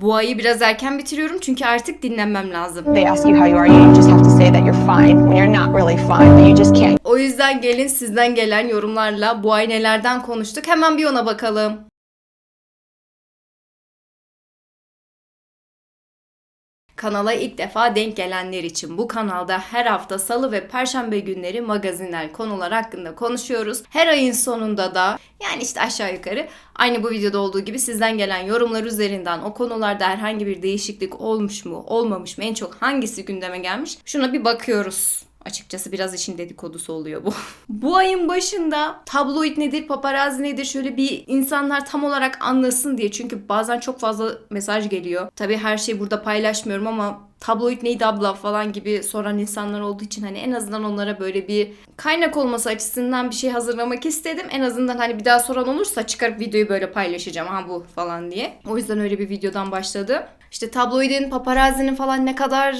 Bu ayı biraz erken bitiriyorum çünkü artık dinlenmem lazım. O yüzden gelin sizden gelen yorumlarla bu ay nelerden konuştuk hemen bir ona bakalım. Kanala ilk defa denk gelenler için bu kanalda her hafta salı ve perşembe günleri magazinel konular hakkında konuşuyoruz. Her ayın sonunda da yani işte aşağı yukarı aynı bu videoda olduğu gibi sizden gelen yorumlar üzerinden o konularda herhangi bir değişiklik olmuş mu olmamış mı en çok hangisi gündeme gelmiş şuna bir bakıyoruz. Açıkçası biraz işin dedikodusu oluyor bu. bu ayın başında tabloid nedir, paparazzi nedir şöyle bir insanlar tam olarak anlasın diye. Çünkü bazen çok fazla mesaj geliyor. Tabii her şeyi burada paylaşmıyorum ama tabloid neydi abla falan gibi soran insanlar olduğu için hani en azından onlara böyle bir kaynak olması açısından bir şey hazırlamak istedim. En azından hani bir daha soran olursa çıkarıp videoyu böyle paylaşacağım ha bu falan diye. O yüzden öyle bir videodan başladı. İşte tabloidin, paparazzinin falan ne kadar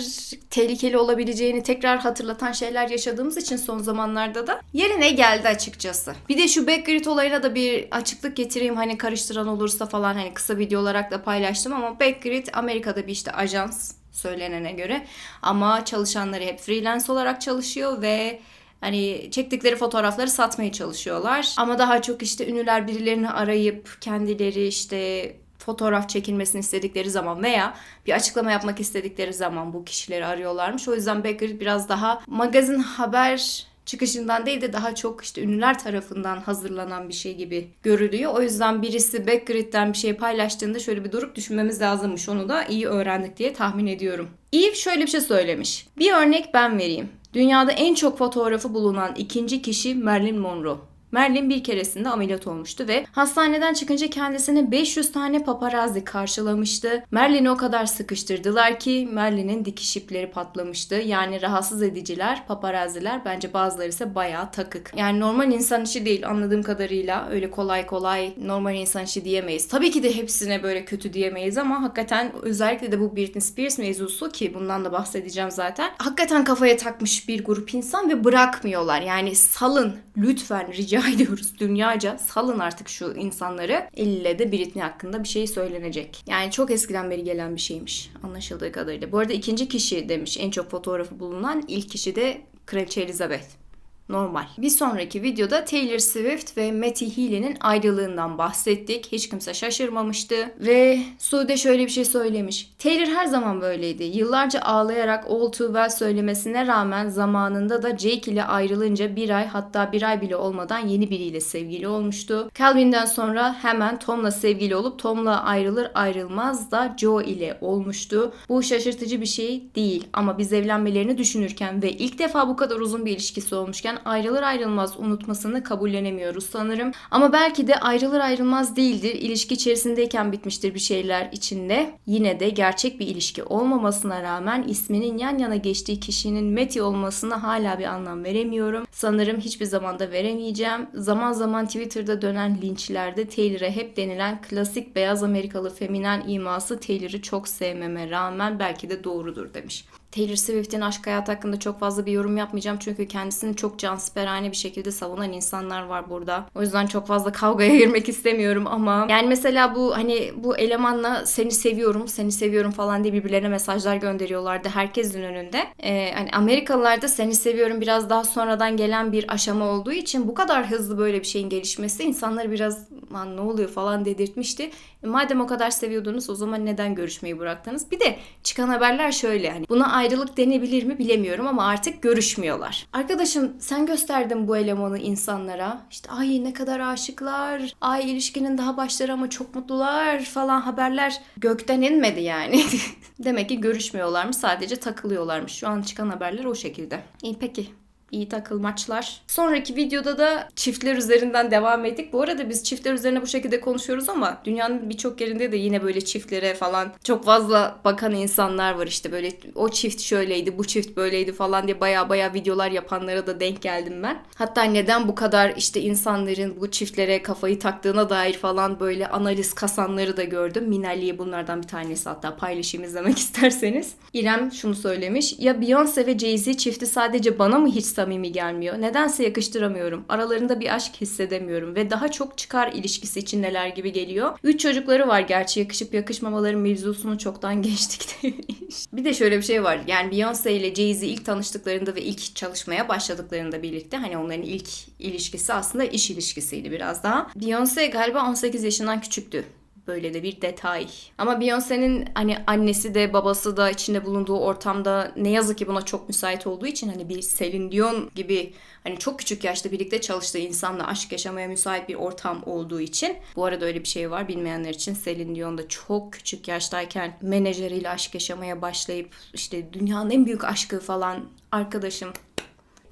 tehlikeli olabileceğini tekrar hatırlatan şeyler yaşadığımız için son zamanlarda da yerine geldi açıkçası. Bir de şu backgrid olayına da bir açıklık getireyim hani karıştıran olursa falan hani kısa video olarak da paylaştım ama backgrid Amerika'da bir işte ajans söylenene göre ama çalışanları hep freelance olarak çalışıyor ve Hani çektikleri fotoğrafları satmaya çalışıyorlar. Ama daha çok işte ünlüler birilerini arayıp kendileri işte fotoğraf çekilmesini istedikleri zaman veya bir açıklama yapmak istedikleri zaman bu kişileri arıyorlarmış. O yüzden Backgrid biraz daha magazin haber çıkışından değil de daha çok işte ünlüler tarafından hazırlanan bir şey gibi görülüyor. O yüzden birisi Backgrid'den bir şey paylaştığında şöyle bir durup düşünmemiz lazımmış. Onu da iyi öğrendik diye tahmin ediyorum. Eve şöyle bir şey söylemiş. Bir örnek ben vereyim. Dünyada en çok fotoğrafı bulunan ikinci kişi Marilyn Monroe. Marilyn bir keresinde ameliyat olmuştu ve hastaneden çıkınca kendisine 500 tane paparazzi karşılamıştı. Marilyn'i o kadar sıkıştırdılar ki Marilyn'in dikiş ipleri patlamıştı. Yani rahatsız ediciler, paparazziler bence bazıları ise bayağı takık. Yani normal insan işi değil anladığım kadarıyla. Öyle kolay kolay normal insan işi diyemeyiz. Tabii ki de hepsine böyle kötü diyemeyiz ama hakikaten özellikle de bu Britney Spears mevzusu ki bundan da bahsedeceğim zaten. Hakikaten kafaya takmış bir grup insan ve bırakmıyorlar. Yani salın lütfen rica ediyoruz dünyaca salın artık şu insanları. Elle de Britney hakkında bir şey söylenecek. Yani çok eskiden beri gelen bir şeymiş anlaşıldığı kadarıyla. Bu arada ikinci kişi demiş en çok fotoğrafı bulunan ilk kişi de Kraliçe Elizabeth normal. Bir sonraki videoda Taylor Swift ve Matty Healy'nin ayrılığından bahsettik. Hiç kimse şaşırmamıştı. Ve Sude şöyle bir şey söylemiş. Taylor her zaman böyleydi. Yıllarca ağlayarak All Too Well söylemesine rağmen zamanında da Jake ile ayrılınca bir ay hatta bir ay bile olmadan yeni biriyle sevgili olmuştu. Calvin'den sonra hemen Tom'la sevgili olup Tom'la ayrılır ayrılmaz da Joe ile olmuştu. Bu şaşırtıcı bir şey değil ama biz evlenmelerini düşünürken ve ilk defa bu kadar uzun bir ilişkisi olmuşken ayrılır ayrılmaz unutmasını kabullenemiyoruz sanırım. Ama belki de ayrılır ayrılmaz değildir. İlişki içerisindeyken bitmiştir bir şeyler içinde. Yine de gerçek bir ilişki olmamasına rağmen isminin yan yana geçtiği kişinin Meti olmasına hala bir anlam veremiyorum. Sanırım hiçbir zamanda veremeyeceğim. Zaman zaman Twitter'da dönen linçlerde Taylor'a hep denilen klasik beyaz Amerikalı feminen iması Taylor'ı çok sevmeme rağmen belki de doğrudur demiş. Taylor Swift'in aşk hayatı hakkında çok fazla bir yorum yapmayacağım çünkü kendisini çok cansiperane bir şekilde savunan insanlar var burada. O yüzden çok fazla kavgaya girmek istemiyorum ama yani mesela bu hani bu elemanla seni seviyorum, seni seviyorum falan diye birbirlerine mesajlar gönderiyorlardı herkesin önünde. Ee, hani Amerikalılarda seni seviyorum biraz daha sonradan gelen bir aşama olduğu için bu kadar hızlı böyle bir şeyin gelişmesi insanları biraz lan ne oluyor falan dedirtmişti. E, madem o kadar seviyordunuz o zaman neden görüşmeyi bıraktınız? Bir de çıkan haberler şöyle hani buna ayrılık denebilir mi bilemiyorum ama artık görüşmüyorlar. Arkadaşım sen gösterdin bu elemanı insanlara. İşte ay ne kadar aşıklar. Ay ilişkinin daha başları ama çok mutlular falan haberler gökten inmedi yani. Demek ki görüşmüyorlarmış sadece takılıyorlarmış. Şu an çıkan haberler o şekilde. İyi peki. İyi takılmaçlar. Sonraki videoda da çiftler üzerinden devam ettik. Bu arada biz çiftler üzerine bu şekilde konuşuyoruz ama dünyanın birçok yerinde de yine böyle çiftlere falan çok fazla bakan insanlar var işte böyle o çift şöyleydi, bu çift böyleydi falan diye baya baya videolar yapanlara da denk geldim ben. Hatta neden bu kadar işte insanların bu çiftlere kafayı taktığına dair falan böyle analiz kasanları da gördüm. Minelli'ye bunlardan bir tanesi hatta paylaşayım izlemek isterseniz. İrem şunu söylemiş. Ya Beyoncé ve Jay-Z çifti sadece bana mı hiç samimi gelmiyor. Nedense yakıştıramıyorum. Aralarında bir aşk hissedemiyorum ve daha çok çıkar ilişkisi içindeler gibi geliyor. Üç çocukları var gerçi yakışıp yakışmamaların mevzusunu çoktan geçtik demiş. bir de şöyle bir şey var. Yani Beyoncé ile Jay-Z ilk tanıştıklarında ve ilk çalışmaya başladıklarında birlikte hani onların ilk ilişkisi aslında iş ilişkisiydi biraz daha. Beyoncé galiba 18 yaşından küçüktü. Böyle de bir detay. Ama Beyoncé'nin hani annesi de babası da içinde bulunduğu ortamda ne yazık ki buna çok müsait olduğu için hani bir Celine Dion gibi hani çok küçük yaşta birlikte çalıştığı insanla aşk yaşamaya müsait bir ortam olduğu için. Bu arada öyle bir şey var bilmeyenler için Celine Dion da çok küçük yaştayken menajeriyle aşk yaşamaya başlayıp işte dünyanın en büyük aşkı falan arkadaşım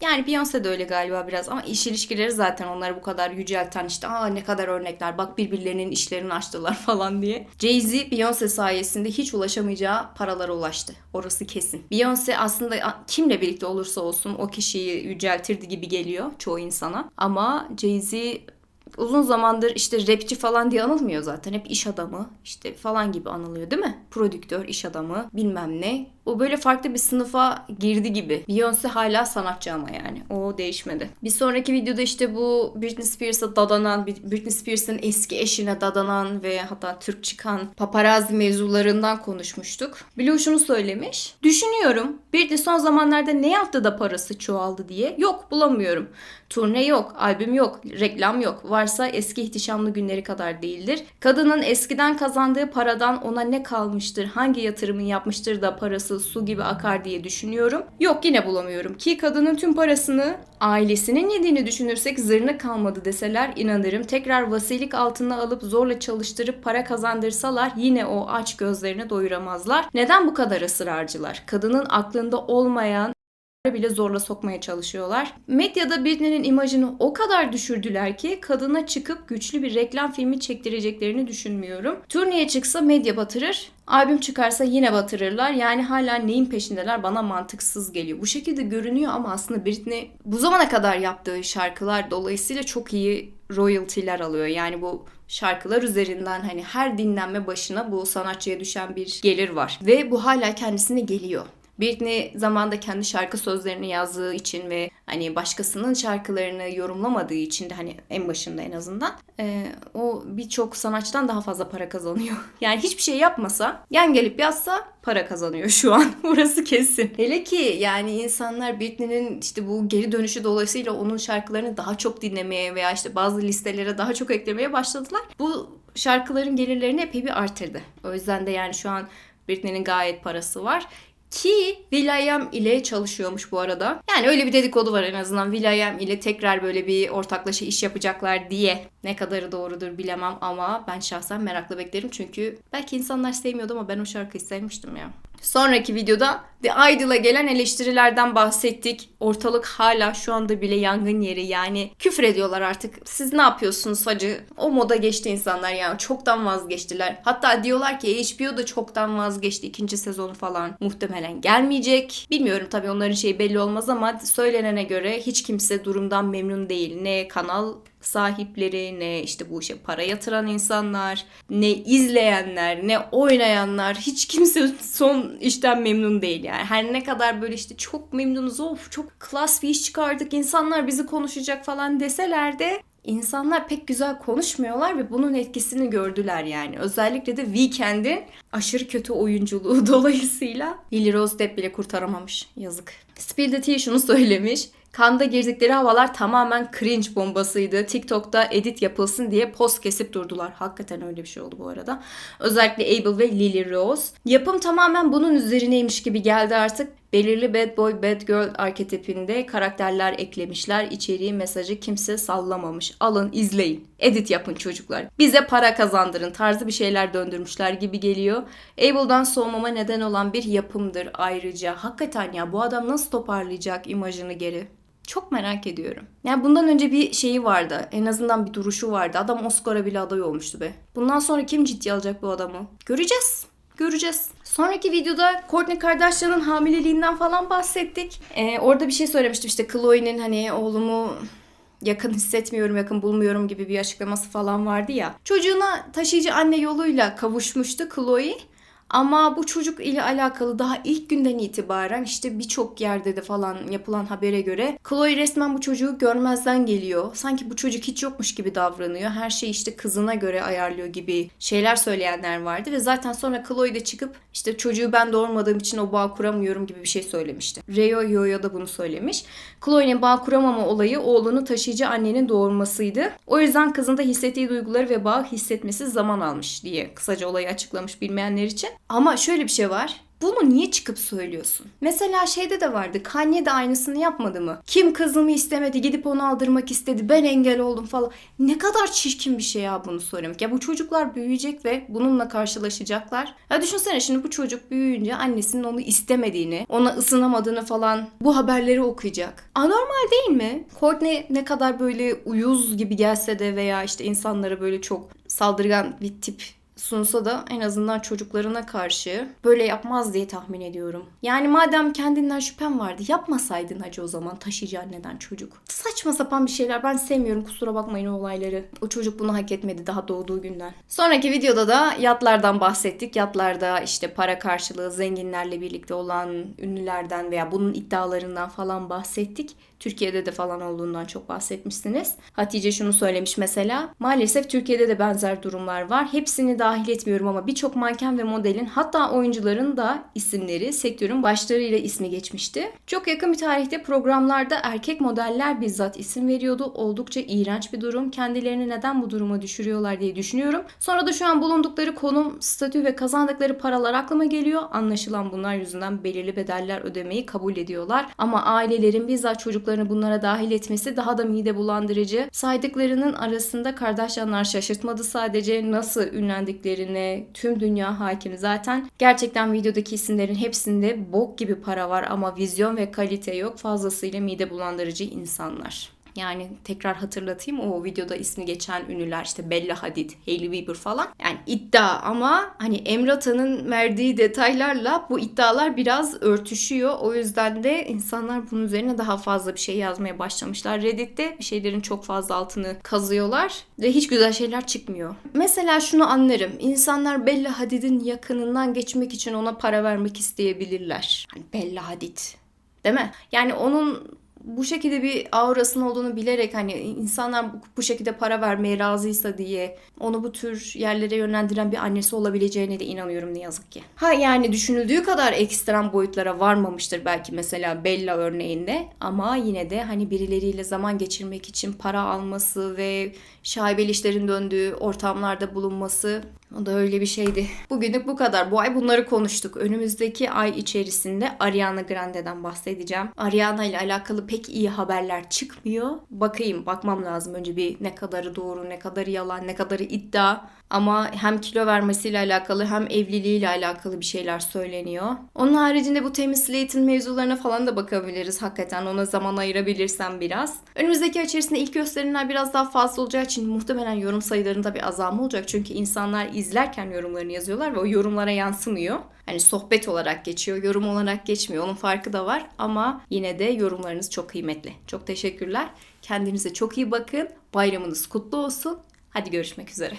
yani Beyoncé de öyle galiba biraz ama iş ilişkileri zaten onları bu kadar yücelten işte aa ne kadar örnekler bak birbirlerinin işlerini açtılar falan diye. Jay-Z Beyoncé sayesinde hiç ulaşamayacağı paralara ulaştı. Orası kesin. Beyoncé aslında kimle birlikte olursa olsun o kişiyi yüceltirdi gibi geliyor çoğu insana. Ama Jay-Z uzun zamandır işte rapçi falan diye anılmıyor zaten. Hep iş adamı işte falan gibi anılıyor değil mi? Prodüktör, iş adamı bilmem ne. O böyle farklı bir sınıfa girdi gibi. Beyoncé hala sanatçı ama yani. O değişmedi. Bir sonraki videoda işte bu Britney Spears'a dadanan, Britney Spears'ın eski eşine dadanan ve hatta Türk çıkan paparazzi mevzularından konuşmuştuk. Blue şunu söylemiş. Düşünüyorum Britney son zamanlarda ne yaptı da parası çoğaldı diye. Yok bulamıyorum. Turne yok, albüm yok, reklam yok. Varsa eski ihtişamlı günleri kadar değildir. Kadının eskiden kazandığı paradan ona ne kalmıştır, hangi yatırımı yapmıştır da parası su gibi akar diye düşünüyorum. Yok yine bulamıyorum ki kadının tüm parasını ailesinin yediğini düşünürsek zırnı kalmadı deseler inanırım. Tekrar vasilik altına alıp zorla çalıştırıp para kazandırsalar yine o aç gözlerini doyuramazlar. Neden bu kadar ısrarcılar? Kadının aklında olmayan bile zorla sokmaya çalışıyorlar. Medyada Britney'nin imajını o kadar düşürdüler ki kadına çıkıp güçlü bir reklam filmi çektireceklerini düşünmüyorum. Turneye çıksa medya batırır. Albüm çıkarsa yine batırırlar. Yani hala neyin peşindeler bana mantıksız geliyor. Bu şekilde görünüyor ama aslında Britney bu zamana kadar yaptığı şarkılar dolayısıyla çok iyi royalty'ler alıyor. Yani bu şarkılar üzerinden hani her dinlenme başına bu sanatçıya düşen bir gelir var. Ve bu hala kendisine geliyor. Britney zamanda kendi şarkı sözlerini yazdığı için ve hani başkasının şarkılarını yorumlamadığı için de hani en başında en azından e, o birçok sanatçıdan daha fazla para kazanıyor. Yani hiçbir şey yapmasa yan gelip yazsa para kazanıyor şu an. Burası kesin. Hele ki yani insanlar Britney'nin işte bu geri dönüşü dolayısıyla onun şarkılarını daha çok dinlemeye veya işte bazı listelere daha çok eklemeye başladılar. Bu şarkıların gelirlerini epey bir artırdı. O yüzden de yani şu an Britney'nin gayet parası var. Ki Will.i.am ile çalışıyormuş bu arada. Yani öyle bir dedikodu var en azından Will.i.am ile tekrar böyle bir ortaklaşa iş yapacaklar diye. Ne kadarı doğrudur bilemem ama ben şahsen merakla beklerim. Çünkü belki insanlar sevmiyordu ama ben o şarkıyı sevmiştim ya. Sonraki videoda The Idol'a gelen eleştirilerden bahsettik. Ortalık hala şu anda bile yangın yeri yani küfür ediyorlar artık. Siz ne yapıyorsunuz hacı? O moda geçti insanlar yani çoktan vazgeçtiler. Hatta diyorlar ki HBO da çoktan vazgeçti ikinci sezonu falan. Muhtemelen gelmeyecek. Bilmiyorum tabii onların şeyi belli olmaz ama söylenene göre hiç kimse durumdan memnun değil. Ne kanal sahipleri, ne işte bu işe para yatıran insanlar, ne izleyenler, ne oynayanlar hiç kimse son işten memnun değil yani. Her ne kadar böyle işte çok memnunuz of çok klas bir iş çıkardık insanlar bizi konuşacak falan deseler de insanlar pek güzel konuşmuyorlar ve bunun etkisini gördüler yani. Özellikle de Weekend'in aşırı kötü oyunculuğu dolayısıyla Lily Rose Depp bile kurtaramamış. Yazık. Spill the Tea şunu söylemiş. Kanda girdikleri havalar tamamen cringe bombasıydı. TikTok'ta edit yapılsın diye post kesip durdular. Hakikaten öyle bir şey oldu bu arada. Özellikle Abel ve Lily Rose. Yapım tamamen bunun üzerineymiş gibi geldi artık. Belirli bad boy, bad girl arketipinde karakterler eklemişler. İçeriği mesajı kimse sallamamış. Alın izleyin. Edit yapın çocuklar. Bize para kazandırın tarzı bir şeyler döndürmüşler gibi geliyor. Abel'dan soğumama neden olan bir yapımdır ayrıca. Hakikaten ya bu adam nasıl toparlayacak imajını geri? Çok merak ediyorum. Yani bundan önce bir şeyi vardı. En azından bir duruşu vardı. Adam Oscar'a bile aday olmuştu be. Bundan sonra kim ciddiye alacak bu adamı? Göreceğiz. Göreceğiz. Sonraki videoda Kourtney Kardashian'ın hamileliğinden falan bahsettik. Ee, orada bir şey söylemiştim işte Chloe'nin hani oğlumu yakın hissetmiyorum, yakın bulmuyorum gibi bir açıklaması falan vardı ya. Çocuğuna taşıyıcı anne yoluyla kavuşmuştu Chloe. Ama bu çocuk ile alakalı daha ilk günden itibaren işte birçok yerde de falan yapılan habere göre Chloe resmen bu çocuğu görmezden geliyor. Sanki bu çocuk hiç yokmuş gibi davranıyor. Her şeyi işte kızına göre ayarlıyor gibi şeyler söyleyenler vardı ve zaten sonra Chloe de çıkıp işte çocuğu ben doğurmadığım için o bağ kuramıyorum gibi bir şey söylemişti. Reo Yoyo da bunu söylemiş. Chloe'nin bağ kuramama olayı oğlunu taşıyıcı annenin doğurmasıydı. O yüzden kızın da hissettiği duyguları ve bağı hissetmesi zaman almış diye kısaca olayı açıklamış bilmeyenler için. Ama şöyle bir şey var. Bunu niye çıkıp söylüyorsun? Mesela şeyde de vardı. Kanye de aynısını yapmadı mı? Kim kızımı istemedi gidip onu aldırmak istedi. Ben engel oldum falan. Ne kadar çirkin bir şey ya bunu söylemek. Ya bu çocuklar büyüyecek ve bununla karşılaşacaklar. Ya düşünsene şimdi bu çocuk büyüyünce annesinin onu istemediğini, ona ısınamadığını falan bu haberleri okuyacak. Anormal değil mi? Courtney ne kadar böyle uyuz gibi gelse de veya işte insanlara böyle çok saldırgan bir tip sunsa da en azından çocuklarına karşı böyle yapmaz diye tahmin ediyorum. Yani madem kendinden şüphem vardı yapmasaydın hacı o zaman taşıyıcı anneden çocuk. Saçma sapan bir şeyler ben sevmiyorum kusura bakmayın o olayları. O çocuk bunu hak etmedi daha doğduğu günden. Sonraki videoda da yatlardan bahsettik. Yatlarda işte para karşılığı zenginlerle birlikte olan ünlülerden veya bunun iddialarından falan bahsettik. Türkiye'de de falan olduğundan çok bahsetmişsiniz. Hatice şunu söylemiş mesela. Maalesef Türkiye'de de benzer durumlar var. Hepsini dahil etmiyorum ama birçok manken ve modelin hatta oyuncuların da isimleri sektörün başlarıyla ismi geçmişti. Çok yakın bir tarihte programlarda erkek modeller bizzat isim veriyordu. Oldukça iğrenç bir durum. Kendilerini neden bu duruma düşürüyorlar diye düşünüyorum. Sonra da şu an bulundukları konum, statü ve kazandıkları paralar aklıma geliyor. Anlaşılan bunlar yüzünden belirli bedeller ödemeyi kabul ediyorlar. Ama ailelerin bizzat çocuklarını bunlara dahil etmesi daha da mide bulandırıcı. Saydıklarının arasında Kardashianlar şaşırtmadı sadece nasıl ünlendiklerine tüm dünya hakim zaten. Gerçekten videodaki isimlerin hepsinde bok gibi para var ama vizyon ve kalite yok. Fazlasıyla mide bulandırıcı insanlar. Yani tekrar hatırlatayım o videoda ismi geçen ünlüler işte Bella Hadid, Hailey Bieber falan. Yani iddia ama hani Emrata'nın verdiği detaylarla bu iddialar biraz örtüşüyor. O yüzden de insanlar bunun üzerine daha fazla bir şey yazmaya başlamışlar. Reddit'te bir şeylerin çok fazla altını kazıyorlar ve hiç güzel şeyler çıkmıyor. Mesela şunu anlarım. İnsanlar Bella Hadid'in yakınından geçmek için ona para vermek isteyebilirler. Hani Bella Hadid Değil mi? Yani onun bu şekilde bir aurasının olduğunu bilerek hani insanlar bu, şekilde para vermeye razıysa diye onu bu tür yerlere yönlendiren bir annesi olabileceğine de inanıyorum ne yazık ki. Ha yani düşünüldüğü kadar ekstrem boyutlara varmamıştır belki mesela Bella örneğinde ama yine de hani birileriyle zaman geçirmek için para alması ve şaibeli işlerin döndüğü ortamlarda bulunması o da öyle bir şeydi. Bugünlük bu kadar. Bu ay bunları konuştuk. Önümüzdeki ay içerisinde Ariana Grande'den bahsedeceğim. Ariana ile alakalı pek iyi haberler çıkmıyor. Bakayım, bakmam lazım önce bir ne kadarı doğru, ne kadarı yalan, ne kadarı iddia. Ama hem kilo vermesiyle alakalı hem evliliğiyle alakalı bir şeyler söyleniyor. Onun haricinde bu Temi Slate'in mevzularına falan da bakabiliriz hakikaten. Ona zaman ayırabilirsem biraz. Önümüzdeki içerisinde ilk gösterimler biraz daha fazla olacağı için muhtemelen yorum sayılarında bir azalma olacak. Çünkü insanlar izlerken yorumlarını yazıyorlar ve o yorumlara yansımıyor. Hani sohbet olarak geçiyor, yorum olarak geçmiyor. Onun farkı da var ama yine de yorumlarınız çok kıymetli. Çok teşekkürler. Kendinize çok iyi bakın. Bayramınız kutlu olsun. Hadi görüşmek üzere.